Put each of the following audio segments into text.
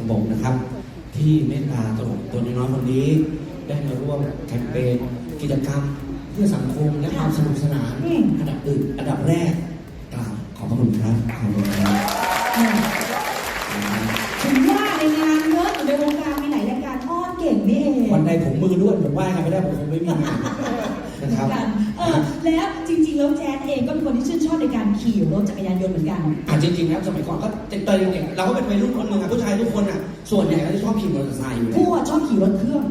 ขนส่งทางบกนะครับ ที่เมตตาตัวตัวน้อยๆคนนี้ ได้มาร่วมแคมเปญกิจกรรม เพื่อสังคมและความสนุกสนานอืมอันดับอื่นอันดับแรกกล่าวขอบพระคุณครับขอบคุณครับอืมถึงว่าในงานเยอะอยู่ในวงการมีไหนรายการอ้อนเก่งนี่เองวันใดผมมือด้วยผมไหว้กันไม่ได้ผมคงไม่มีงา นนะครับเหมือนกันเออแล้วจริงๆแล้วแจ๊ดเองก็เป็นคนที่ชื่นชอบในการขี่รถจักรยานยนต์เหมือนกันอะจริงๆแล้วสมัยก่อนก็เด็กๆเด็กๆเราก็เป็นวัยรุ่นคนหนึ่งอะผู้ชายทุกคนอะส่วนใหญ่ก็จะชอบขี่มอเตอร์ไซค์อยู่แล้วผู้อะชอบขี่รถเครื่อง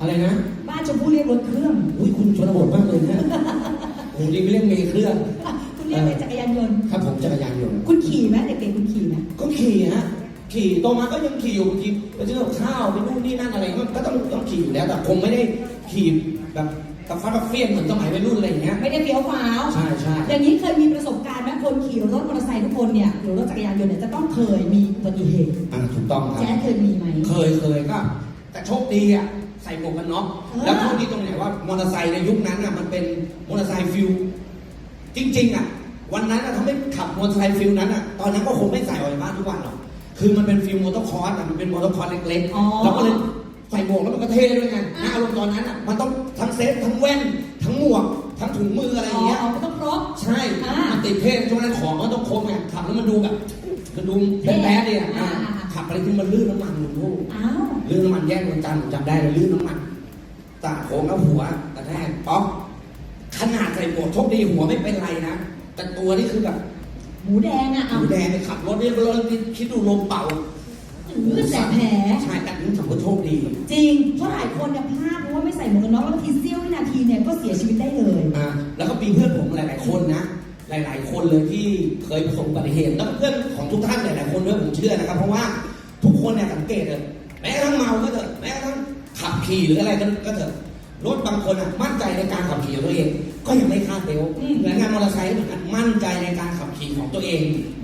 อะไรนะบ้านชมพู่เรียกรถเครื่องอุ้ยคุณชนบทมากเลยเนี่ยผมจริงไม่เรียกเมย์เครื่องคุณเรียกเป็นจักรยานยนต์ ครับผมจักรยานยนต์คุณขี่ไหมเด็กๆคุณขี่ไหมก็ขี่ฮะขี่โตมาก็ยังขี่อยู่บางทีไปซื้อกับข้าวไปนู่นนี่นั่นอะไรก็ก็ต้องต้องขี่อยู่แล้วแต่คงไม่ได้ขี่แบบ กับฟ้ากับเฟี้ยงเหมือนสมัยวัยรุ่นอะไรอย่างเงี้ย ไม่ได้เฟี้ยวฟ้าวใช่ใช่อย่างนี้เคยมีประสบการณ์ไหมคนขี่รถมอเตอร์ไซค์ทุกคนเนี่ยหรือรถจักรยานยนต์เนี่ยจะต้องเคยมีอุบัติเหตุอ่าถูกต้องครัแจ๊บดเคยมีไหม เคยเคยก็ แต่โชคดีอะใส่หมวกกันน็อกเออ แล้วโชคดีตรงไหนว่ามอเตอร์ไซค์ในยุคนั้นอะมันเป็นมอเตอร์ไซค์ฟิลจริงๆอะวันนั้นอะถ้าไม่ขับมอเตอร์ไซค์ฟิลนั้นอะตอนนั้นก็คงไม่ใส่ออกจากบ้านทุกวันหรอกคือมันเป็นฟิลมอเตอร์คอร์สอะมันเป็นมอเตอร์คอร์สเล็กอ๋อ ๆเราก็เลย ใส่หมวกแล้วมันก็เท่ด้วยไงนะอารมณ์ตอนนั้นอะมันต้องทั้งเซฟทั้งแว่น ทั้งหมวก ทั้งถุงมืออะไรออ๋ย่างเงี้ยอไม่ต้องครบ ใช่อ่ามันติดเท่ช่วงนั้นของมันต้องครบไงขับแล้วมันดูแบบมันดูแบ๊ดๆเนี่ยอ่า อ่าขับอะไรที่มันลื่นน้ำมันมันโอ้อ้าว ลื่นน้ำมันแยกวันจันทร์ผมจำได้เลยลื่นน้ำมันตาโค้งแล้วหัวกระแทกป๊อกขนาดใส่หมวกโชคดีหัวไม่เป็นไรนะแต่ตัวนี่คือแบบหมูแดงอะหเอา มูแดงไปขับรถเนี่ยรถคิดดูลมเป่า ถือแสบแผลใช่แต่นี่ถือว่าโชคดี จริง เพราะหลายคนเนี่ยพลาดเพราะว่าไม่ใส่หมวกกันน็อกแล้วบางทีเสี้ยววินาทีเนี่ยก็เสียชีวิตได้เลยอ่าแล้วก็มีเพื่อนผมหลาย ๆ คนนะ หลาย ๆ คนเลยที่เคยประสบอุบัติเหตุแล้วก็เพื่อนของทุกท่านหลาย ๆ คนด้วยผมเชื่อนะครับ เพราะว่าทุกคนเนี่ยสังเกตเลยแม้กระทั่งเมาก็เถอะแม้กระทั่งขับขี่หรืออะไรก็ก็เถอะรถบางคนอะมั่นใจในการขับขี่ของตัวเอง ก็ยังไม่คาดเบลต์อืมเหมือนงานมอเตอร์ไซค์เหมือนกันมั่นใจในการขับ ขี่ของตัวเอง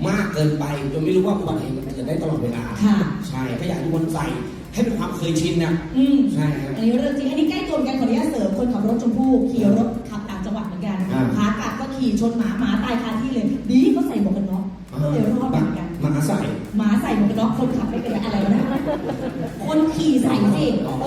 มากเกินไปจนไม่รู้ว่าอุบัติเหตุมันเกิดได้ตลอดเวลาค่ะ ใช่ก็อยากให้ทุกคนใส่ให้เป็นความเคยชินนะอืม ใช่ครับ อันนี้เรื่องจริง อันนี้ใกล้ตัวกันขออนุญาตเสริมคนขับรถชมพู่ขี่รถขับต่างจังหวัดเหมือนกันอ่า ขากลับก็ขี่ชนหมาหมาตายคาที่เลยดีเขาใส่หมวกกันน็อกก็เลยรอดเหมือนกัน มาใส่ หมาใส่หมวกกันน็อกคนขับไม่เป็นไรอะไรวะเนะคนขี่ใส่สิเอออั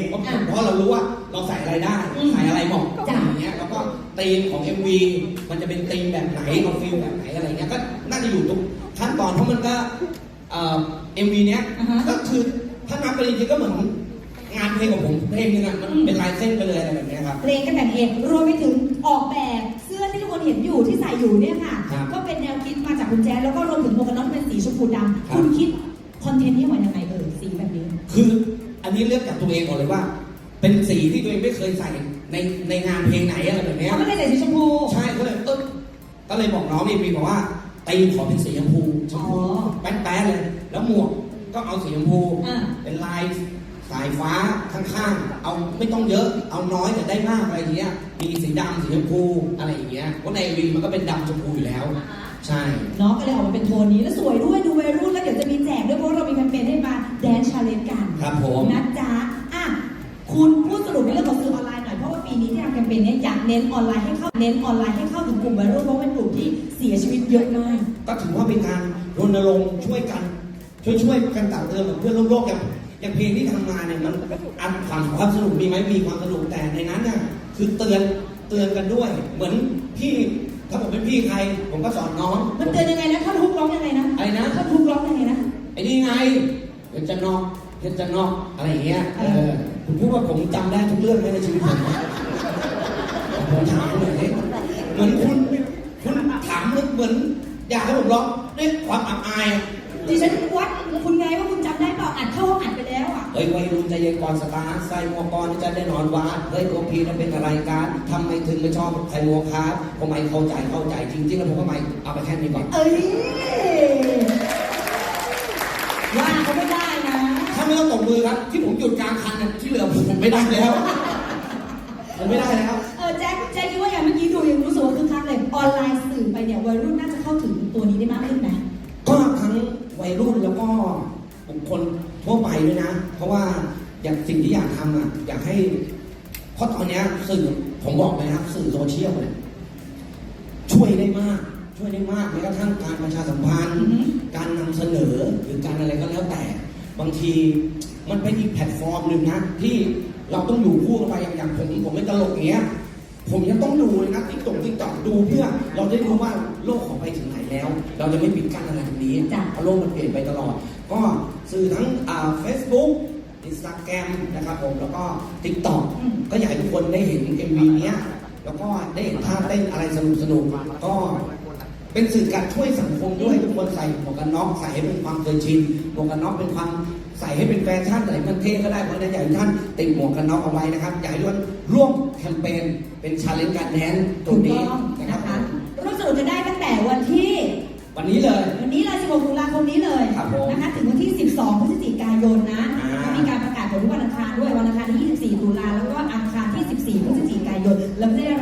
งผมเองเพราะอ่าเพราะเรารู้ว่าเราใส่อะไรได้อืมใส่อะไรเหมาะจ้ะอย่างเงี้ยแล้วก็ธีมของ MV มันจะเป็นธีมแบบไหนเอาฟิลแบบไหนอะไรเงี้ยก็น่าจะอยู่ทุกขั้นตอนเพราะมันก็เอ่อ MV เนี้ยอ่าฮะก็คือถ้านับไปจริงๆก็เหมือนงานเพลงของผมเพลงนึงอะมันเป็นลายเส้นไปเลยอะไรแบบเนี้ยครับเพลงกันแต่งเองรวมไปถึงออกแบบเสื้อที่ทุกคนเห็นอยู่ที่ใส่อยู่เนี่ยค่ะครับก็เป็นแนวคิดมาจากคุณแจ๊สแล้วก็รวมถึงหมวกกันน็อกเป็นสีชมพูดครับำคุณคิดคอนเทนต์นี้มายังไงเออสีแบบนี้ คือ อันนี้เลือกจากตัวเองก่อนเลยว่า เป็นสีที่ตัวเองไม่เคยใส่ในในงานเพลงไหนอะไรแบบเนี้ยเขาไม่ได้ใส่สีชมพู ใช่ก็เลยเออก็เลยบอกน้องนี่มีบอกว่าตีมขอเป็นสีชมพูชมพูอ๋อแป๊ดๆเลย แล้วหมวกก็เอาสีชมพู อ่า เป็นลายสายฟ้าข้างๆ เอาไม่ต้องเยอะ เอาน้อยแต่ได้มากอะไรอย่างเงี้ย มีสีดำสีชมพูอะไรอย่างเงี้ยเพราะในวีมันก็เป็นดำชมพูอยู่แล้ว ใช่ เนาะก็เลยออกมาเป็นโทนนี้แล้วสวยด้วยดูวัยรุ่นแล้วเดี๋ยวจะมีแจกด้วยเพราะว่าเรามีแคมเปญให้มา แดนชาเลนจ์กันครับผมนะจ๊ะอะคุณพูดสรุปในเรื่องของซื้อออนไลน์หน่อยเพราะว่าปีนี้ที่ทำแคมเปญเนี้อยากเน้นออนไลน์ให้เข้าเน้นออนไลน์ให้เข้าถึงกลุ่มวัยรุ่นเพราะเป็นกลุ่มที่เสียชีวิตเยอะมากก็ถือว่าเป็นการรณรงค์ช่วยกัน ช่วยช่วยกันต่างเติมกับเพื่อนร่วมโลกอย่างอย่างเพลงที่ทำมาเนี่ยมันอันความความสนุกมีไหมมีความสนุกแต่ในนั้นน่ะคือเตือนเตือนกันด้วย เหมือนพี่ถ้าผมเป็นพี่ใคร ผมก็สอนน้อง มันเตือนยังไงนะท่อนฮุกร้องยังไงนะอะไรนะท่อนฮุกร้องยังไงนะไอ้นี่ไง เพชรจะนอกเพชรจะนอกอะไรอย่างเงี้ยเอเอออผมพูดว่าผมจำได้ทุกเรื่องในชีวิตผมนะผมถามคุณหน่อยดิเหมือนคุณคุณถามเหมือนอยากให้ผมร้องด้วยความอับอายอะดิฉันวัดคุณไงว่าคุณจำได้เปล่าอัดเข้าห้องอัดไปแล้วอะ เฮ้ยวัยรุ่นใจเย็นก่อนสตาร์ทใส่หมวกก่อนจะได้นอนวาดเฮ้ยโกพีนั่นเป็นอะไรกันทำไมถึงไม่ชอบใส่หมวกครับผมไม่เข้าใจเข้าใจจริงๆแล้วผมก็ไม่เอาไปแค่นี้ก่อนเอ้ย ว่าเขามือครับ ที่ผมหยุดกลางคันน่ะที่เหลือผมไม่ได้แล้วผมไม่ได้แล้วเออแจ็คแจ็คคิดว่าอย่างเมื่อกี้ดูยังรู้สึกว่าคึกคักเลยออนไลน์สื่อไปเนี่ยวัยรุ่นน่าจะเข้าถึงตัวนี้ได้มากขึ้นไหมก็ทั้งวัยรุ่นแล้วก็บุคคลทั่วไปด้วยนะ เพราะว่าอย่างสิ่งที่อยากทำอะอยากให้เพราะตอนเนี้ยสื่อผมบอกเลยนะครับ สื่อโซเชียลเนี่ยช่วยได้มาก ช่วยได้มากแม้กระทั่งการประชาสัมพันธ์อือฮึการนำเสนอหรือการอะไรก็แล้วแต่ บางทีมันเป็นอีกแพลตฟอร์มหนึ่งนะที่เราต้องอยู่คู่กันไปอย่างอย่างผมผมเป็นตลกอย่างเงี้ย ผมยังต้องดูเลยนะติ๊กต็อกติ๊กต็อกดูเพื่อ เราจะได้รู้ว่าโลกของไปถึงไหนแล้ว เราจะไม่ปิดกั้นอะไรตรงนี้จ้ะเพราะโลกมันเปลี่ยนไปตลอด ก็สื่อทั้งอ่าเฟซบุ๊กอินสตาแกรมนะครับผมแล้วก็ติ๊กต็อกอืมก็อยากให้ทุกคนได้เห็น MV เนี้ยแล้วก็ได้เห็นท่าเต้นอะไรสนุกสนุกๆก็ เป็นสื่อการช่วยสังคมด้วยทุกคนใส่หมวกกันน็อกใส่ให้เป็นความเคยชินหมวกกันน็อกเป็นความใส่ให้เป็นแฟชั่นใส่มันเท่ก็ได้เพราะฉะนั้นอยากให้ท่านติดหมวกกันน็อกเอาไว้นะครับอยากให้ทุกคนร่วมแคมเปญเป็นชาเลนจ์การแดนซ์ตรถูงกนี้ต้องนะคนะรับคะร่วมสนุกกันได้ตั้งแต่วันที่ วันนี้เลย วันนี้เลย16ตุลาคมนี้เลยครับผมนะคะ ถึงวันที่ 12 พฤศจิกายนนะ อ่า มีการประกาศผลวันอังคารด้วย วันอังคารที่ 24 ตุลาแล้วก็อังคารที่ 14 พฤศจิกายน แล้วได้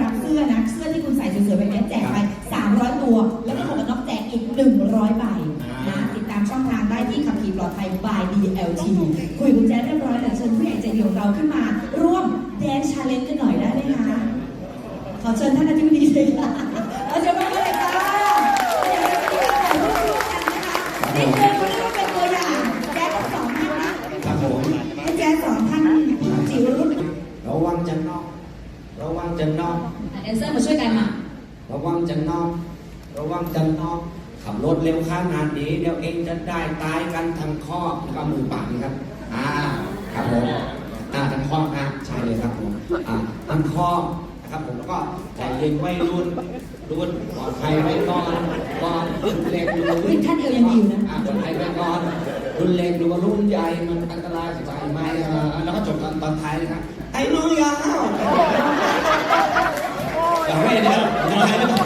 เราขึ้นมาร่วมแดนชาเลนจ์กันหน่อยได้ไหมคะ ขอเชิญท่านอธิบดีเลยค่ะเอาเชิญมาเลยค่ะอยากให้ทุกคนถ่ายรูปร่วมกันนะคะนี่คือเขาเรียกว่าเป็นตัวอย่างแจ๊สทั้งสองท่านนะครับผมให้แจ๊สสองท่านจิ๋วรุ่นระวังจะนอก ระวังจะนอกแดนเซอร์มาช่วยกันมาระวังจะนอกระวังจะนอกขับรถเร็วขนาดนี้เดี๋ยวเองจะได้ตายกันทั้งครอบแล้วก็มือปากนี่ครับ อ่า ครับผม อ่าทั้งครอบนะใช่เลยครับผม อ่าทั้งครอบนะครับผมแล้วก็ใจเย็นไว้รุ่นรุ่นปลอดภัยไว้ก่อนก่อนรุ่นเล็กดูเฮ้ยท่านเอวยังดีอยู่นะอ่าปลอดภัยไว้ก่อนรุ่นเล็กดูว่ารุ่นใหญ่มันอันตรายใส่ไหมอ่าแล้วก็จบตอนตอนท้ายเลยครับไอ้น้องยาวเราไม่ได้เราไทยไม่ต้อง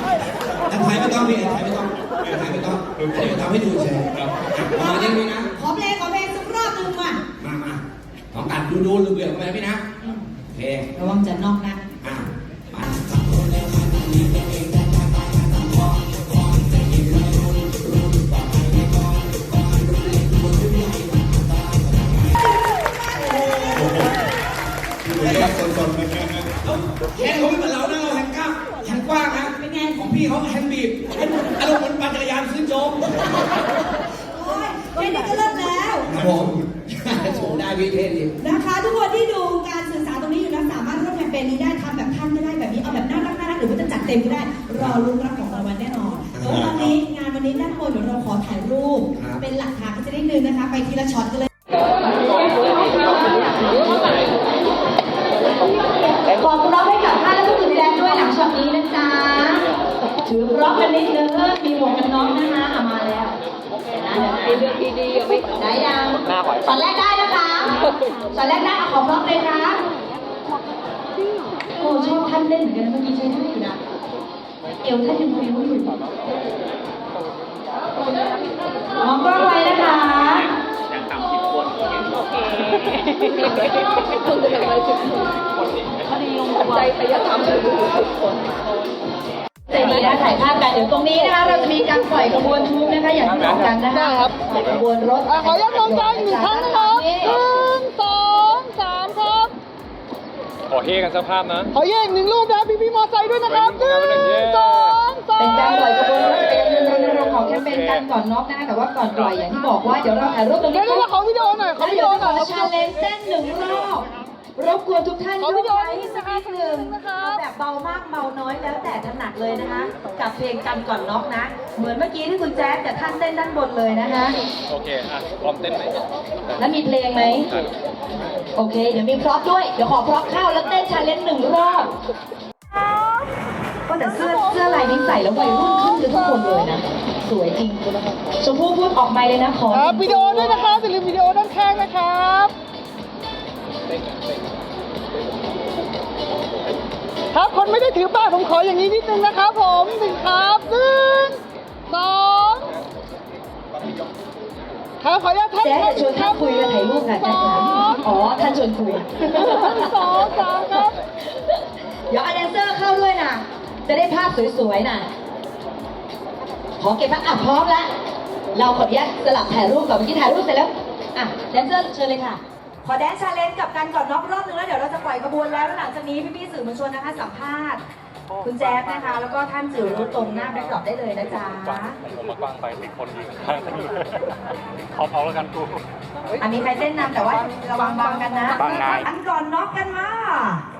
ทางไทยไม่ต้องพี่ไทยไม่ต้องไทยไม่ต้องเดี๋ยวทำให้ดูเฉยครับประมาณนี้นะขอเพลงขอเพลงสักรอบหนึ่งมามามาของกัดดูดูเหลืองๆไปนะพี่นะ โอเคระวังจะนอกนะอะมาครับสดๆนะครับแขนเขาไม่เหมือนเรานะเราแขนกล้ามแขนกว้างนะเป็นไงของพี่เขาแขนบีบอารมณ์เหมือนปั่นจักรยานซื้อโจ๊กโอ้ยแค่นี้ก็เลิศแล้ว ครับผมโชว์ได้พี่เท่ดี นะคะทุกคนที่ดูารถร่วมแคมเปญนี้ได้ทำแบบท่านก็ได้แบบนี้เอาแบบน่ารักน่ารักหรือว่าจะจัดเต็มก็ได้ รอลุ้นรับของรางวัลแน่นอนแต่ว่าตอนนี้งานวันนี้ด้านบนเดี๋ยวเราขอถ่ายรูปเป็นหลักฐานกันจะนิดนึงนะคะ ไปทีละช็อตกันเลย ขอรับให้กับท่านและผู้ตื่นแจ้งด้วยหลังช็อตนี้นะจ๊ะถือร็อกกันนิดนึงมีหมวกกันน็อกนะคะเอามาแล้วนะเดี๋ยวให้เลือกดีๆไม่ได้ยังช็อตแรกได้นะคะช็อตแรกได้เอาขอพร็อพเลยครับ โอ้ชอบท่านเล่นเหมือนกันนะเมื่อกี้ใช้ได้อยู่นะเอวท่านยังพริ้วอยู่มองกล้องไว้นะคะใจดีนะถ่ายภาพกันเดี๋ยวตรงนี้นะคะเราจะมีการปล่อยขบวนทุกนะคะอย่างที่บอกกันนะคะปล่อยขบวนรถอะขออนุญาตมองกล้องอีกครั้งนะครั ขอเฮกันสักภาพนะ ขอแยกหนึ่งรูปนะพี่พี่ๆมอไซค์ด้วยนะครับหไปหนึ่นึ่งงเย้สองสามเป็นการปล่อยขบวนรถจักรยานยนต์รณรงค์ของแคมเปญกันก่อนน็อกนะคะแต่ว่าก่อนปล่อยอย่างที่บอกว่าเดี๋ยวเราถ่ายรูปตรงเดี๋นี้ยวเดี๋ยวขอวิดีโอหน่อยขอแล้ววิดีเดี๋ยวโอหน่อยขอชาเลนจ์เต้นหนึ่งรอบ รบกวนทุกท่านขอยวิกดีโอไลนิค์ดสักนะคะนิดหนึ่งนะครับแบบเบามากเบาน้อยแล้วแต่ถนัดเลยนะคะ กับเพลงกันก่อนน็อกนะ เหมือนเมื่อกี้ที่คุณแจ๊สกับท่านเต้นด้านบนเลยนะคะ โอเค อะพร้อมเต้นไหมแล้วมีเพลงไหม โอเค เดี๋ยวมีพร็อพด้วย เดี๋ยวขอพร็อพเข้าแล้วเต้นชาเลนจ์หนึ่งรอบ ก็แต่เสื้อเสื้อลายนี้ใส่แล้ววัยรุ่นขึ้นกันทุกคนเลยนะ สวยจริงชมพู่พูดออกไมาเลยนะขอครับวิดีโอด้วยนะครับอย่าลืมวิดีโอด้านข้างนะครับ ครับคนไม่ได้ถือป้ายผมขออย่างนี้นิดนึงนะครับผมหนึ่งครับหนึ่งสองครับขออนุญาตท่านแจ๊คจะชวนท่านคุยและถ่ายรูปค่ะแจ๊คค่ะอ๋อ ท่านชวนคุยสองสามครับ เดี๋ยวเอาแดนเซอร์เข้าด้วยนะ จะได้ภาพสวยๆนะขอเก็บภาพอะพร้อมแล้ว เราขออนุญาตสลับถ่ายรูปก่อนเมื่อกี้ถ่ายรูปเสร็จแล้ว อะแดนเซอร์เชิญเลยค่ะข อแดนชาเลนจ์กับการก่อนน็อกรอบนึงแล้วเดี๋ยวเราจะปล่อยขบวนแล้วแล้วหลังจากนี้พี่ๆสื่อมวลชนนะคะสัมภาษณ์ คุณแจ๊บนะคะ แล้วก็ท่านจิ๋วรุตรงหน้าแบ็คดรอปได้เลยนะจ๊ะกว้างผมมากว้างไปติดคนยืนข้างๆขอเอาแล้วกันกูอันนี้ใครเต้นนำแต่ว่าระวังบังกันนะบังนายอันก่อนน็อกกันมาโ